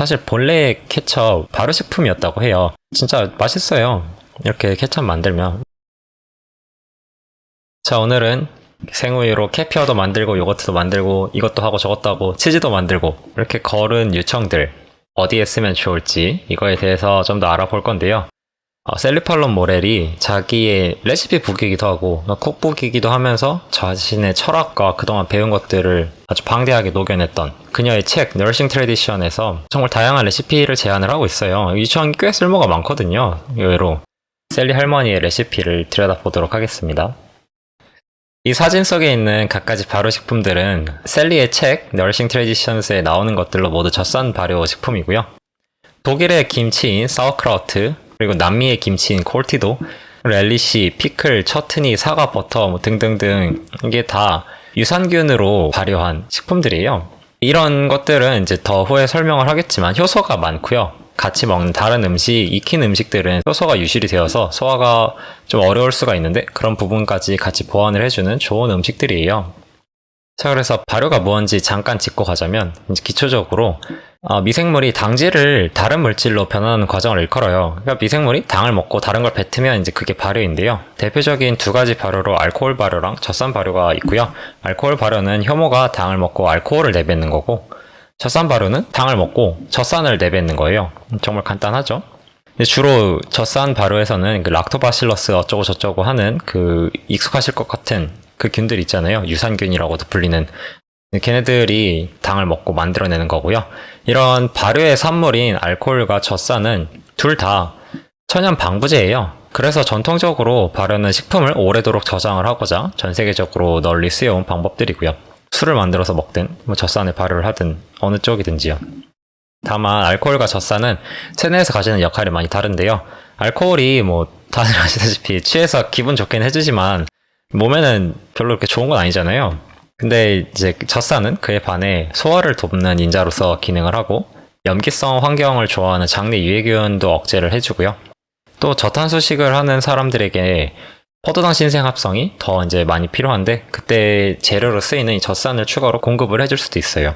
사실 본래 케첩 발효식품이었다고 해요. 진짜 맛있어요. 이렇게 케첩 만들면. 자, 오늘은 생우유로 캐피어도 만들고 요거트도 만들고 이것도 하고 저것도 하고 치즈도 만들고 이렇게 걸은 유청들 어디에 쓰면 좋을지 이거에 대해서 좀 더 알아볼 건데요. 어, 셀리팔론 모렐이 자기의 레시피 북이기도 하고 콕북이기도 하면서 자신의 철학과 그동안 배운 것들을 아주 방대하게 녹여냈던 그녀의 책 너싱 트레디션에서 정말 다양한 레시피를 제안을 하고 있어요. 유청이 꽤 쓸모가 많거든요. 의외로 셀리 할머니의 레시피를 들여다보도록 하겠습니다. 이 사진 속에 있는 갖가지 발효식품들은 셀리의 책 너싱 트레디션스에 나오는 것들로 모두 젖산 발효 식품이고요. 독일의 김치인 사우크라우트 그리고 남미의 김치인 콜티도 렐리시, 피클, 처트니, 사과, 버터 뭐 등등등 이게 다 유산균으로 발효한 식품들이에요. 이런 것들은 이제 더 후에 설명을 하겠지만 효소가 많고요. 같이 먹는 다른 음식, 익힌 음식들은 효소가 유실이 되어서 소화가 좀 어려울 수가 있는데 그런 부분까지 같이 보완을 해주는 좋은 음식들이에요. 자, 그래서 발효가 뭔지 잠깐 짚고 가자면 기초적으로 어, 미생물이 당질을 다른 물질로 변하는 과정을 일컬어요. 그러니까 미생물이 당을 먹고 다른 걸 뱉으면 이제 그게 발효인데요. 대표적인 두 가지 발효로 알코올 발효랑 젖산 발효가 있고요. 알코올 발효는 효모가 당을 먹고 알코올을 내뱉는 거고 젖산 발효는 당을 먹고 젖산을 내뱉는 거예요. 정말 간단하죠? 주로 젖산 발효에서는 그 락토바실러스 어쩌고 저쩌고 하는 그 익숙하실 것 같은 그 균들 있잖아요. 유산균이라고도 불리는 걔네들이 당을 먹고 만들어내는 거고요. 이런 발효의 산물인 알코올과 젖산은 둘 다 천연 방부제예요. 그래서 전통적으로 발효는 식품을 오래도록 저장을 하고자 전 세계적으로 널리 쓰여온 방법들이고요. 술을 만들어서 먹든 뭐 젖산을 발효를 하든 어느 쪽이든지요. 다만 알코올과 젖산은 체내에서 가지는 역할이 많이 다른데요. 알코올이 뭐 다들 아시다시피 취해서 기분 좋긴 해주지만 몸에는 별로 그렇게 좋은 건 아니잖아요. 근데 이제 젖산은 그에 반해 소화를 돕는 인자로서 기능을 하고 염기성 환경을 좋아하는 장내 유해균도 억제를 해주고요. 또 저탄수식을 하는 사람들에게 포도당 신생 합성이 더 이제 많이 필요한데 그때 재료로 쓰이는 이 젖산을 추가로 공급을 해줄 수도 있어요.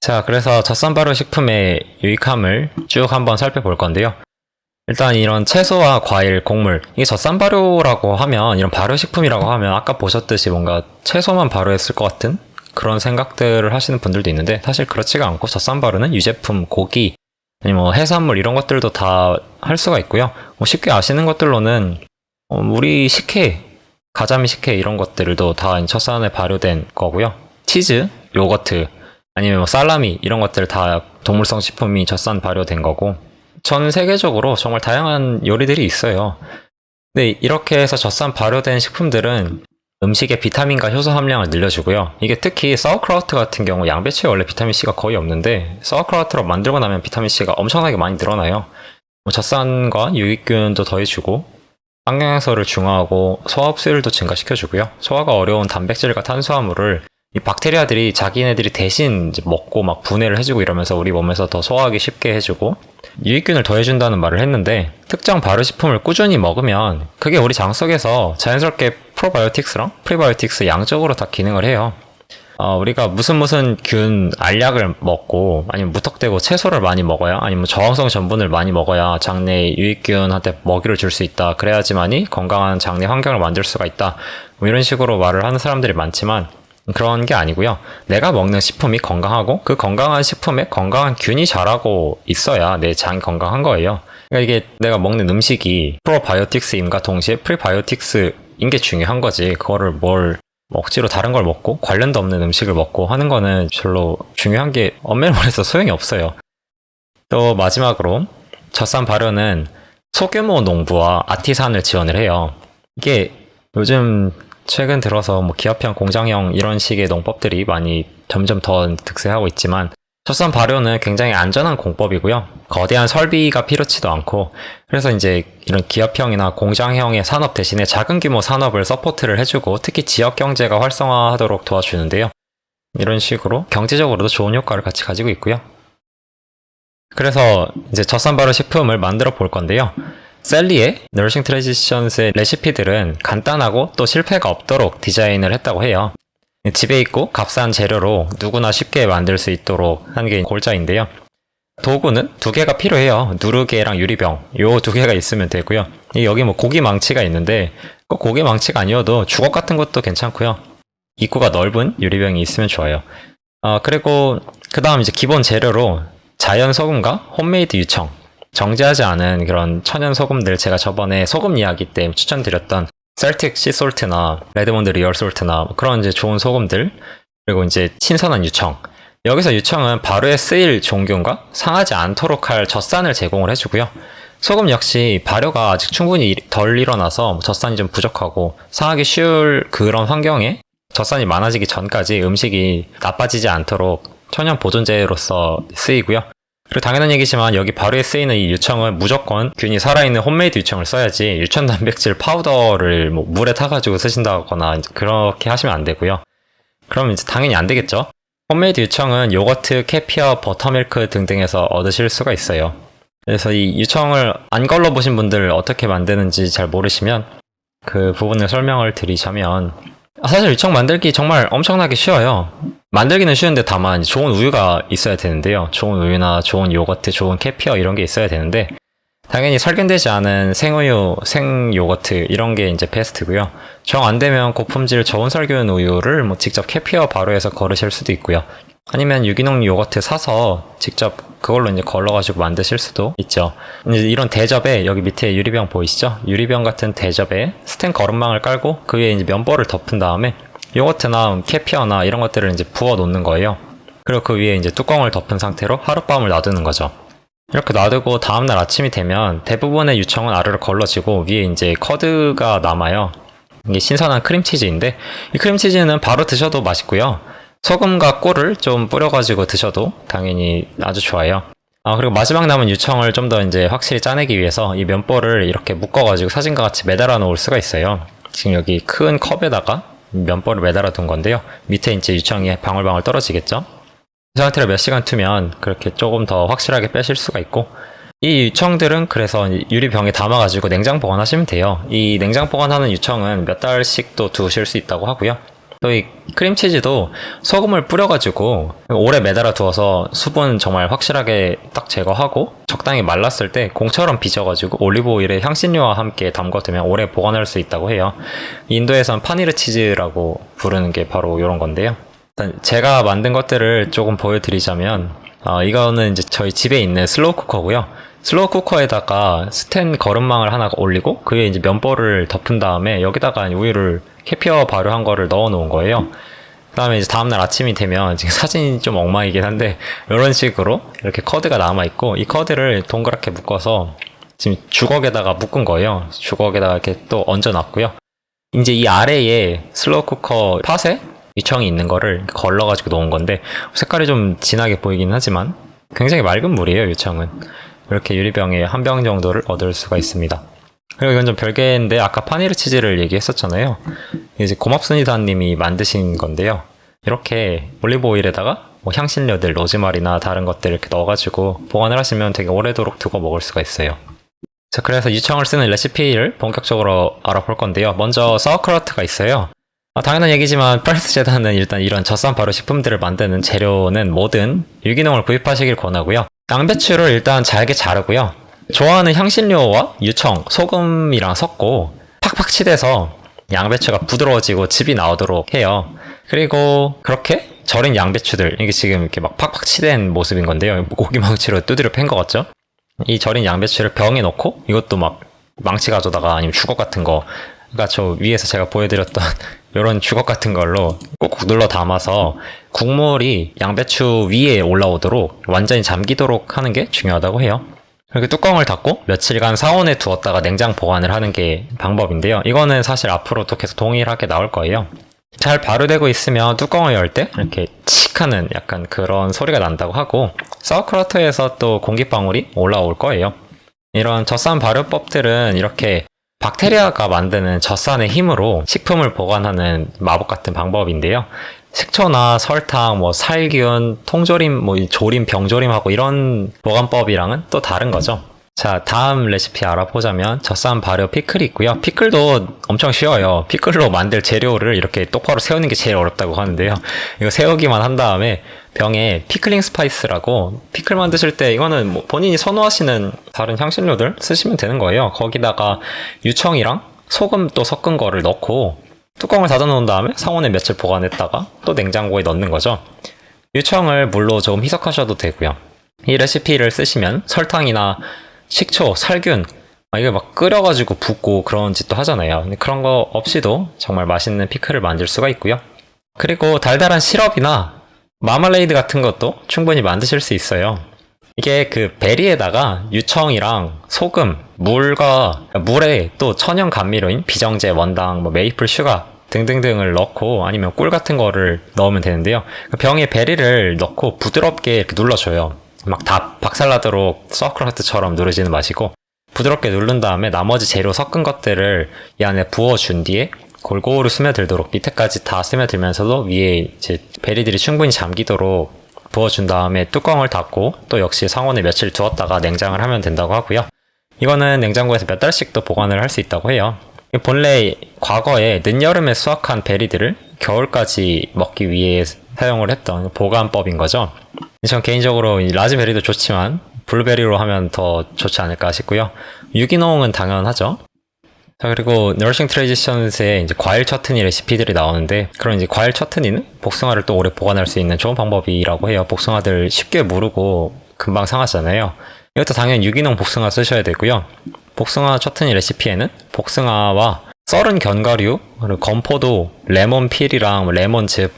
자, 그래서 젖산 발효 식품의 유익함을 쭉 한번 살펴볼 건데요. 일단 이런 채소와 과일, 곡물, 이게 젖산 발효라고 하면, 이런 발효식품이라고 하면, 아까 보셨듯이 뭔가 채소만 발효했을 것 같은 그런 생각들을 하시는 분들도 있는데, 사실 그렇지가 않고, 젖산 발효는 유제품, 고기, 아니면 뭐 해산물 이런 것들도 다 할 수가 있고요. 뭐 쉽게 아시는 것들로는, 어, 우리 식혜, 가자미 식혜 이런 것들도 다 젖산에 발효된 거고요. 치즈, 요거트, 아니면 뭐 살라미 이런 것들 다 동물성 식품이 젖산 발효된 거고, 전 세계적으로 정말 다양한 요리들이 있어요. 근데 이렇게 해서 젖산 발효된 식품들은 음식의 비타민과 효소 함량을 늘려주고요. 이게 특히 사우크라우트 같은 경우 양배추에 원래 비타민C가 거의 없는데 사우크라우트로 만들고 나면 비타민C가 엄청나게 많이 늘어나요. 뭐 젖산과 유익균도 더해주고 항양소를 중화하고 소화 흡수율도 증가시켜주고요. 소화가 어려운 단백질과 탄수화물을 이 박테리아들이 자기네들이 대신 이제 먹고 막 분해를 해주고 이러면서 우리 몸에서 더 소화하기 쉽게 해주고 유익균을 더해준다는 말을 했는데 특정 발효식품을 꾸준히 먹으면 그게 우리 장 속에서 자연스럽게 프로바이오틱스랑 프리바이오틱스 양쪽으로 다 기능을 해요. 어, 우리가 무슨 무슨 균 알약을 먹고 아니면 무턱대고 채소를 많이 먹어야 아니면 저항성 전분을 많이 먹어야 장내 유익균한테 먹이를 줄 수 있다. 그래야지만이 건강한 장내 환경을 만들 수가 있다. 뭐 이런 식으로 말을 하는 사람들이 많지만 그런 게 아니고요. 내가 먹는 식품이 건강하고 그 건강한 식품에 건강한 균이 자라고 있어야 내 장이 건강한 거예요. 그러니까 이게 내가 먹는 음식이 프로바이오틱스임과 동시에 프리바이오틱스인 게 중요한 거지. 그거를 뭘 억지로 다른 걸 먹고 관련도 없는 음식을 먹고 하는 거는 별로 중요한 게 엄밀히 말해서 소용이 없어요. 또 마지막으로 젖산 발효는 소규모 농부와 아티산을 지원을 해요. 이게 요즘 최근 들어서 뭐 기업형, 공장형 이런 식의 농법들이 많이 점점 더 득세하고 있지만 젖산 발효는 굉장히 안전한 공법이고요. 거대한 설비가 필요치도 않고 그래서 이제 이런 기업형이나 공장형의 산업 대신에 작은 규모 산업을 서포트를 해주고 특히 지역 경제가 활성화하도록 도와주는데요. 이런 식으로 경제적으로도 좋은 효과를 같이 가지고 있고요. 그래서 이제 젖산 발효 식품을 만들어 볼 건데요. 셀리의 너싱 트레디션스의 레시피들은 간단하고 또 실패가 없도록 디자인을 했다고 해요. 집에 있고 값싼 재료로 누구나 쉽게 만들 수 있도록 한 게 골자인데요. 도구는 두 개가 필요해요. 누르개랑 유리병. 요 두 개가 있으면 되고요. 이 여기 뭐 고기 망치가 있는데 꼭 고기 망치가 아니어도 주걱 같은 것도 괜찮고요. 입구가 넓은 유리병이 있으면 좋아요. 어, 그리고 그 다음 이제 기본 재료로 자연 소금과 홈메이드 유청. 정제하지 않은 그런 천연 소금들 제가 저번에 소금 이야기 때 추천드렸던 셀틱 시솔트나 레드몬드 리얼 솔트나 뭐 그런 이제 좋은 소금들 그리고 이제 신선한 유청 여기서 유청은 발효에 쓰일 종균과 상하지 않도록 할 젖산을 제공을 해주고요. 소금 역시 발효가 아직 충분히 덜 일어나서 젖산이 좀 부족하고 상하기 쉬울 그런 환경에 젖산이 많아지기 전까지 음식이 나빠지지 않도록 천연 보존제로서 쓰이고요. 그리고 당연한 얘기지만 여기 발효에 쓰이는 이 유청은 무조건 균이 살아있는 홈메이드 유청을 써야지 유천 단백질 파우더를 뭐 물에 타가지고 쓰신다거나 그렇게 하시면 안 되고요. 그럼 이제 당연히 안 되겠죠. 홈메이드 유청은 요거트, 캐피어, 버터밀크 등등에서 얻으실 수가 있어요. 그래서 이 유청을 안 걸러보신 분들 어떻게 만드는지 잘 모르시면 그 부분을 설명을 드리자면 아, 사실 유청 만들기 정말 엄청나게 쉬워요. 만들기는 쉬운데 다만 좋은 우유가 있어야 되는데요. 좋은 우유나 좋은 요거트, 좋은 캐피어 이런 게 있어야 되는데 당연히 살균되지 않은 생우유, 생요거트 이런 게 이제 베스트고요. 정 안 되면 고품질 저온 살균 우유를 뭐 직접 캐피어 발효해서 거르실 수도 있고요. 아니면 유기농 요거트 사서 직접 그걸로 이제 걸러가지고 만드실 수도 있죠. 이런 대접에 여기 밑에 유리병 보이시죠? 유리병 같은 대접에 스텐 거름망을 깔고 그 위에 이제 면보를 덮은 다음에 요거트나 캐피어나 이런 것들을 이제 부어 놓는 거예요. 그리고 그 위에 이제 뚜껑을 덮은 상태로 하룻밤을 놔두는 거죠. 이렇게 놔두고 다음날 아침이 되면 대부분의 유청은 아래로 걸러지고 위에 이제 커드가 남아요. 이게 신선한 크림치즈인데 이 크림치즈는 바로 드셔도 맛있고요. 소금과 꿀을 좀 뿌려가지고 드셔도 당연히 아주 좋아요. 아, 그리고 마지막 남은 유청을 좀 더 이제 확실히 짜내기 위해서 이 면보를 이렇게 묶어가지고 사진과 같이 매달아 놓을 수가 있어요. 지금 여기 큰 컵에다가 면보를 매달아 둔 건데요. 밑에 이제 유청이 방울방울 떨어지겠죠? 이 상태로 몇 시간 두면 그렇게 조금 더 확실하게 빼실 수가 있고 이 유청들은 그래서 유리병에 담아가지고 냉장 보관하시면 돼요. 이 냉장 보관하는 유청은 몇 달씩 또 두실 수 있다고 하고요. 또 이 크림치즈도 소금을 뿌려가지고 오래 매달아 두어서 수분 정말 확실하게 딱 제거하고 적당히 말랐을 때 공처럼 빚어가지고 올리브 오일에 향신료와 함께 담궈두면 오래 보관할 수 있다고 해요. 인도에선 파니르 치즈라고 부르는 게 바로 이런 건데요. 일단 제가 만든 것들을 조금 보여드리자면 어, 이거는 이제 저희 집에 있는 슬로우 쿠커고요. 슬로우 쿠커에다가 스텐 거름망을 하나 올리고 그 위에 이제 면보를 덮은 다음에 여기다가 우유를 캐피어 발효한 거를 넣어 놓은 거예요. 그 다음에 이제 다음날 아침이 되면 지금 사진이 좀 엉망이긴 한데 이런 식으로 이렇게 커드가 남아 있고 이 커드를 동그랗게 묶어서 지금 주걱에다가 묶은 거예요. 주걱에다가 이렇게 또 얹어 놨고요. 이제 이 아래에 슬로우 쿠커 팥에 유청이 있는 거를 걸러 가지고 놓은 건데 색깔이 좀 진하게 보이긴 하지만 굉장히 맑은 물이에요 유청은 이렇게 유리병에 한 병 정도를 얻을 수가 있습니다 그리고 이건 좀 별개인데 아까 파니르 치즈를 얘기했었잖아요. 이제 고맙습니다님이 만드신 건데요. 이렇게 올리브 오일에다가 뭐 향신료들 로즈마리나 다른 것들 이렇게 넣어가지고 보관을 하시면 되게 오래도록 두고 먹을 수가 있어요. 자 그래서 유청을 쓰는 레시피를 본격적으로 알아볼 건데요. 먼저 사워크라우트가 있어요. 아, 당연한 얘기지만 프라이스 재단은 일단 이런 젖산 발효 식품들을 만드는 재료는 뭐든 유기농을 구입하시길 권하고요. 양배추를 일단 잘게 자르고요. 좋아하는 향신료와 유청, 소금이랑 섞고 팍팍 치대서 양배추가 부드러워지고 즙이 나오도록 해요. 그리고 그렇게 절인 양배추들 이게 지금 이렇게 막 팍팍 치댄 모습인 건데요. 고기망치로 두드려 팬 것 같죠? 이 절인 양배추를 병에 넣고 이것도 막 망치 가져다가 아니면 주걱 같은 거 그러니까 저 위에서 제가 보여드렸던 이런 주걱 같은 걸로 꾹꾹 눌러 담아서 국물이 양배추 위에 올라오도록 완전히 잠기도록 하는 게 중요하다고 해요. 이렇게 뚜껑을 닫고 며칠간 상온에 두었다가 냉장 보관을 하는 게 방법인데요. 이거는 사실 앞으로도 계속 동일하게 나올 거예요. 잘 발효되고 있으면 뚜껑을 열 때 이렇게 칙 하는 약간 그런 소리가 난다고 하고 사우크라우트에서 또 공기방울이 올라올 거예요. 이런 젖산 발효법들은 이렇게 박테리아가 만드는 젖산의 힘으로 식품을 보관하는 마법 같은 방법인데요. 식초나 설탕, 뭐 살균, 통조림, 뭐 조림, 병조림하고 이런 보관법이랑은 또 다른 거죠. 자, 다음 레시피 알아보자면 젖산 발효 피클이 있고요. 피클도 엄청 쉬워요. 피클로 만들 재료를 이렇게 똑바로 세우는 게 제일 어렵다고 하는데요. 이거 세우기만 한 다음에 병에 피클링 스파이스라고 피클 만드실 때 이거는 뭐 본인이 선호하시는 다른 향신료들 쓰시면 되는 거예요. 거기다가 유청이랑 소금 또 섞은 거를 넣고 뚜껑을 닫아 놓은 다음에 상온에 며칠 보관했다가 또 냉장고에 넣는 거죠. 유청을 물로 좀 희석하셔도 되고요. 이 레시피를 쓰시면 설탕이나 식초, 살균 아, 이게 막 끓여가지고 붓고 그런 짓도 하잖아요. 그런 거 없이도 정말 맛있는 피클을 만들 수가 있고요. 그리고 달달한 시럽이나 마말레이드 같은 것도 충분히 만드실 수 있어요. 이게 그 베리에다가 유청이랑 소금, 물과 물에 또 천연 감미료인 비정제, 원당, 뭐 메이플 슈가 등등등을 넣고 아니면 꿀 같은 거를 넣으면 되는데요. 그 병에 베리를 넣고 부드럽게 이렇게 눌러줘요. 막 다 박살나도록 서클하트처럼 누르지는 마시고 부드럽게 누른 다음에 나머지 재료 섞은 것들을 이 안에 부어준 뒤에 골고루 스며들도록 밑에까지 다 스며들면서도 위에 이제 베리들이 충분히 잠기도록 부어준 다음에 뚜껑을 닫고 또 역시 상온에 며칠 두었다가 냉장을 하면 된다고 하고요. 이거는 냉장고에서 몇 달씩도 보관을 할 수 있다고 해요. 본래 과거에 늦여름에 수확한 베리들을 겨울까지 먹기 위해 사용을 했던 보관법인 거죠. 전 개인적으로 이 라즈베리도 좋지만 블루베리로 하면 더 좋지 않을까 싶고요. 유기농은 당연하죠. 자 그리고 너싱 트레디션스에 이제 과일 처트니 레시피들이 나오는데 그런 이제 과일 처트니는 복숭아를 또 오래 보관할 수 있는 좋은 방법이라고 해요. 복숭아들 쉽게 무르고 금방 상하잖아요. 이것도 당연히 유기농 복숭아 쓰셔야 되고요. 복숭아 처트니 레시피에는 복숭아와 썰은 견과류, 그리고 건포도, 레몬 필이랑 레몬즙,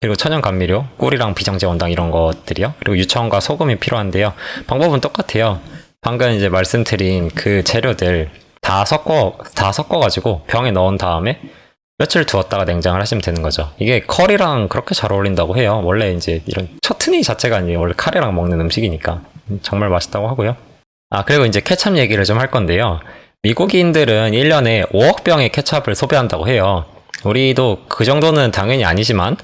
그리고 천연 감미료, 꿀이랑 비정제 원당 이런 것들이요. 그리고 유청과 소금이 필요한데요. 방법은 똑같아요. 방금 이제 말씀드린 그 재료들 다 섞어 다 섞어가지고 병에 넣은 다음에 며칠 두었다가 냉장을 하시면 되는 거죠. 이게 커리랑 그렇게 잘 어울린다고 해요. 원래 이제 이런 처트니 자체가 이제 원래 카레랑 먹는 음식이니까 정말 맛있다고 하고요. 아 그리고 이제 케찹 얘기를 좀 할 건데요. 미국인들은 1년에 5억 병의 케찹을 소비한다고 해요. 우리도 그 정도는 당연히 아니지만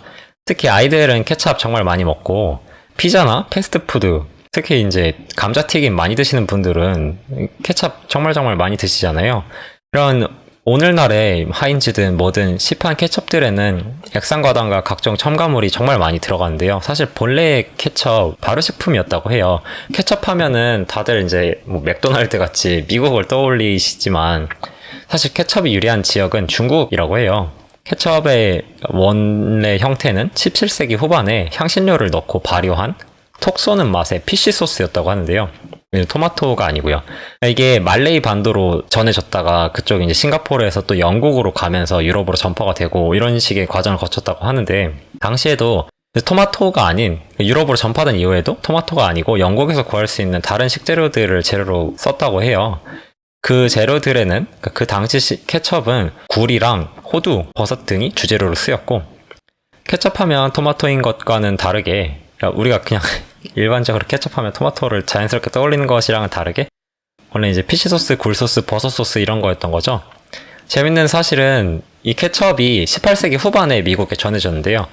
특히 아이들은 케찹 정말 많이 먹고 피자나 패스트푸드 특히 이제 감자튀김 많이 드시는 분들은 케찹 정말 정말 많이 드시잖아요. 이런 오늘날의 하인즈든 뭐든 시판 케첩들에는 액상과당과 각종 첨가물이 정말 많이 들어가는데요. 사실 본래 케첩 발효식품이었다고 해요. 케첩 하면은 다들 이제 뭐 맥도날드 같이 미국을 떠올리시지만 사실 케첩이 유리한 지역은 중국이라고 해요. 케첩의 원래 형태는 17세기 후반에 향신료를 넣고 발효한 톡 쏘는 맛의 피쉬 소스였다고 하는데요. 토마토가 아니고요. 이게 말레이 반도로 전해졌다가 그쪽 이제 싱가포르에서 또 영국으로 가면서 유럽으로 전파가 되고 이런 식의 과정을 거쳤다고 하는데 당시에도 토마토가 아닌 유럽으로 전파된 이후에도 토마토가 아니고 영국에서 구할 수 있는 다른 식재료들을 재료로 썼다고 해요. 그 재료들에는 그 당시 케첩은 굴이랑 호두, 버섯 등이 주재료로 쓰였고 케첩하면 토마토인 것과는 다르게 그러니까 우리가 그냥 일반적으로 케첩하면 토마토를 자연스럽게 떠올리는 것이랑은 다르게 원래 이제 피시 소스, 굴 소스, 버섯 소스 이런 거였던 거죠. 재밌는 사실은 이 케첩이 18세기 후반에 미국에 전해졌는데요.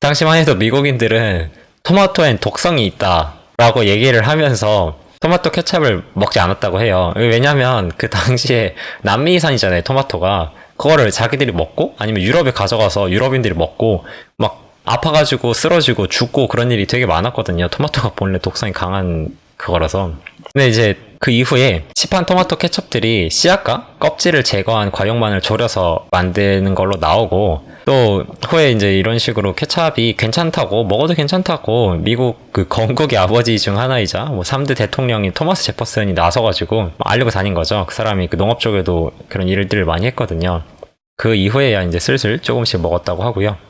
당시만 해도 미국인들은 토마토엔 독성이 있다라고 얘기를 하면서 토마토 케첩을 먹지 않았다고 해요. 왜냐면 그 당시에 남미산이잖아요, 토마토가. 그거를 자기들이 먹고 아니면 유럽에 가져가서 유럽인들이 먹고 막 아파가지고 쓰러지고 죽고 그런 일이 되게 많았거든요. 토마토가 본래 독성이 강한 그거라서. 근데 이제 그 이후에 시판 토마토 케첩들이 씨앗과 껍질을 제거한 과육만을 졸여서 만드는 걸로 나오고 또 후에 이제 이런 식으로 케찹이 괜찮다고 먹어도 괜찮다고 미국 그 건국의 아버지 중 하나이자 뭐 3대 대통령인 토마스 제퍼슨이 나서가지고 알리고 다닌 거죠. 그 사람이 그 농업 쪽에도 그런 일들을 많이 했거든요. 그 이후에야 이제 슬슬 조금씩 먹었다고 하고요.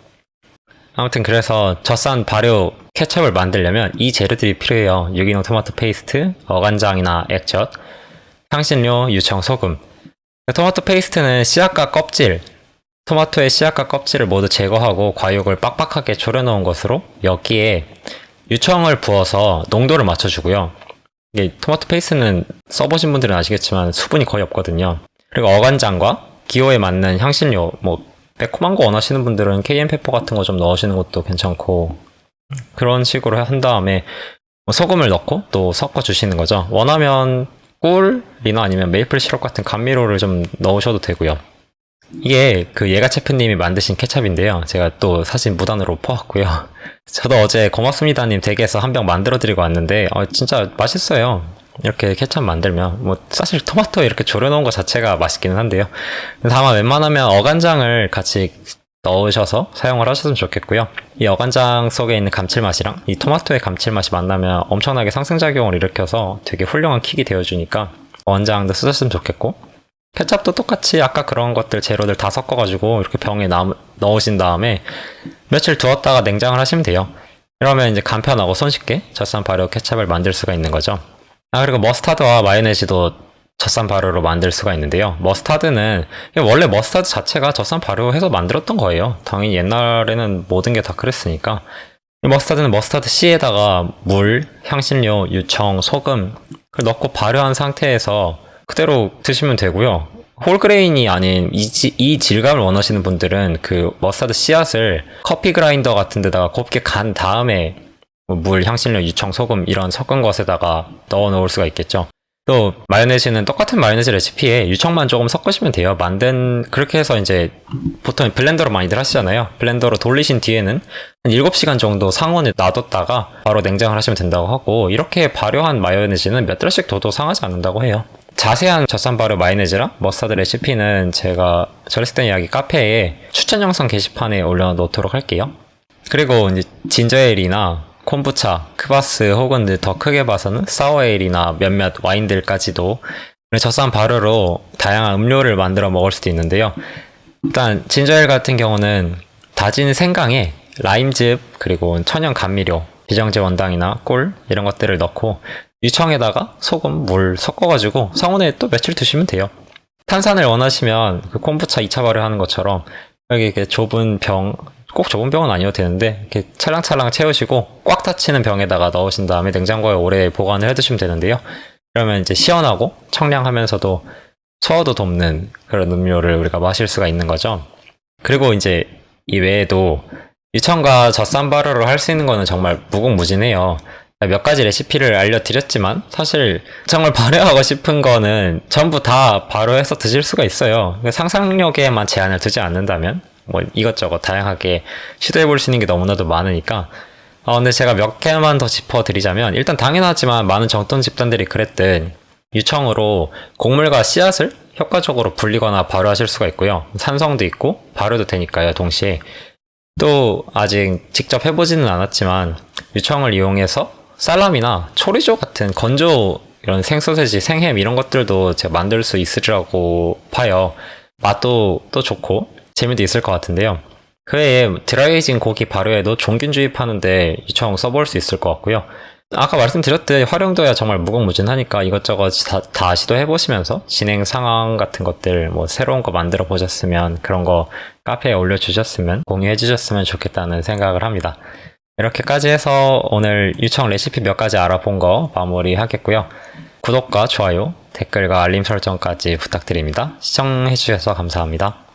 아무튼 그래서 젖산 발효 케첩을 만들려면 이 재료들이 필요해요. 유기농 토마토 페이스트, 어간장이나 액젓, 향신료, 유청, 소금. 토마토 페이스트는 씨앗과 껍질, 토마토의 씨앗과 껍질을 모두 제거하고 과육을 빡빡하게 졸여놓은 것으로 여기에 유청을 부어서 농도를 맞춰주고요. 이게 토마토 페이스트는 써보신 분들은 아시겠지만 수분이 거의 없거든요. 그리고 어간장과 기호에 맞는 향신료, 뭐 매콤한 거 원하시는 분들은 케이엔 페퍼 같은 거 좀 넣으시는 것도 괜찮고 그런 식으로 한 다음에 뭐 소금을 넣고 또 섞어 주시는 거죠. 원하면 꿀이나 아니면 메이플 시럽 같은 감미료를 좀 넣으셔도 되고요. 이게 그 예가체프님이 만드신 케찹인데요. 제가 또 사진 무단으로 퍼왔고요. 저도 어제 고맙습니다님 댁에서 한 병 만들어 드리고 왔는데 어, 진짜 맛있어요. 이렇게 케찹 만들면 뭐 사실 토마토 이렇게 졸여놓은 것 자체가 맛있기는 한데요. 다만 웬만하면 어간장을 같이 넣으셔서 사용을 하셨으면 좋겠고요. 이 어간장 속에 있는 감칠맛이랑 이 토마토의 감칠맛이 만나면 엄청나게 상승작용을 일으켜서 되게 훌륭한 킥이 되어주니까 어간장도 쓰셨으면 좋겠고 케찹도 똑같이 아까 그런 것들 재료들 다 섞어가지고 이렇게 병에 남- 넣으신 다음에 며칠 두었다가 냉장을 하시면 돼요. 이러면 이제 간편하고 손쉽게 젖산 발효 케찹을 만들 수가 있는 거죠. 아 그리고 머스타드와 마요네즈도 젖산 발효로 만들 수가 있는데요. 머스타드는 원래 머스타드 자체가 젖산 발효해서 만들었던 거예요. 당연히 옛날에는 모든 게 다 그랬으니까. 이 머스타드는 머스타드 씨에다가 물, 향신료, 유청, 소금 을 넣고 발효한 상태에서 그대로 드시면 되고요. 홀그레인이 아닌 이, 지- 이 질감을 원하시는 분들은 그 머스타드 씨앗을 커피 그라인더 같은 데다가 곱게 간 다음에 뭐 물, 향신료, 유청, 소금 이런 섞은 것에다가 넣어 놓을 수가 있겠죠. 또 마요네즈는 똑같은 마요네즈 레시피에 유청만 조금 섞으시면 돼요. 만든 그렇게 해서 이제 보통 블렌더로 많이들 하시잖아요. 블렌더로 돌리신 뒤에는 한 7시간 정도 상온에 놔뒀다가 바로 냉장을 하시면 된다고 하고 이렇게 발효한 마요네즈는 몇 달씩 둬도 상하지 않는다고 해요. 자세한 젖산 발효 마요네즈랑 머스타드 레시피는 제가 저랬을 이야기 카페에 추천 영상 게시판에 올려놓도록 할게요. 그리고 이제 진저에일이나 콤부차, 크바스 혹은 더 크게 봐서는 사워에일이나 몇몇 와인들까지도 젖산 발효로 다양한 음료를 만들어 먹을 수도 있는데요. 일단 진저에일 같은 경우는 다진 생강에 라임즙 그리고 천연 감미료, 비정제 원당이나 꿀 이런 것들을 넣고 유청에다가 소금, 물 섞어가지고 상온에 또 며칠 두시면 돼요. 탄산을 원하시면 그 콤부차 2차 발효하는 것처럼 여기 이렇게 좁은 병, 꼭 좁은 병은 아니어도 되는데 이렇게 찰랑찰랑 채우시고 꽉 닫히는 병에다가 넣으신 다음에 냉장고에 오래 보관을 해두시면 되는데요. 그러면 이제 시원하고 청량하면서도 소화도 돕는 그런 음료를 우리가 마실 수가 있는 거죠. 그리고 이제 이 외에도 유청과 젖산 발효를 할 수 있는 거는 정말 무궁무진해요. 몇 가지 레시피를 알려드렸지만 사실 정말 발효하고 싶은 거는 전부 다 발효해서 드실 수가 있어요. 상상력에만 제한을 두지 않는다면 뭐 이것저것 다양하게 시도해 볼 수 있는 게 너무나도 많으니까 어, 근데 제가 몇 개만 더 짚어드리자면 일단 당연하지만 많은 정돈 집단들이 그랬듯 유청으로 곡물과 씨앗을 효과적으로 불리거나 발효하실 수가 있고요. 산성도 있고 발효도 되니까요, 동시에. 또 아직 직접 해보지는 않았지만 유청을 이용해서 살람이나 초리조 같은 건조 이런 생소세지, 생햄 이런 것들도 제가 만들 수 있으리라고 봐요. 맛도 또 좋고 재미도 있을 것 같은데요. 그 외에 드라이에이징 고기 발효에도 종균 주입하는데 유청 써볼 수 있을 것 같고요. 아까 말씀드렸듯 활용도야 정말 무궁무진하니까 이것저것 다, 다 시도해보시면서 진행 상황 같은 것들 뭐 새로운 거 만들어 보셨으면 그런 거 카페에 올려주셨으면 공유해 주셨으면 좋겠다는 생각을 합니다. 이렇게까지 해서 오늘 유청 레시피 몇 가지 알아본 거 마무리 하겠고요. 구독과 좋아요, 댓글과 알림 설정까지 부탁드립니다. 시청해 주셔서 감사합니다.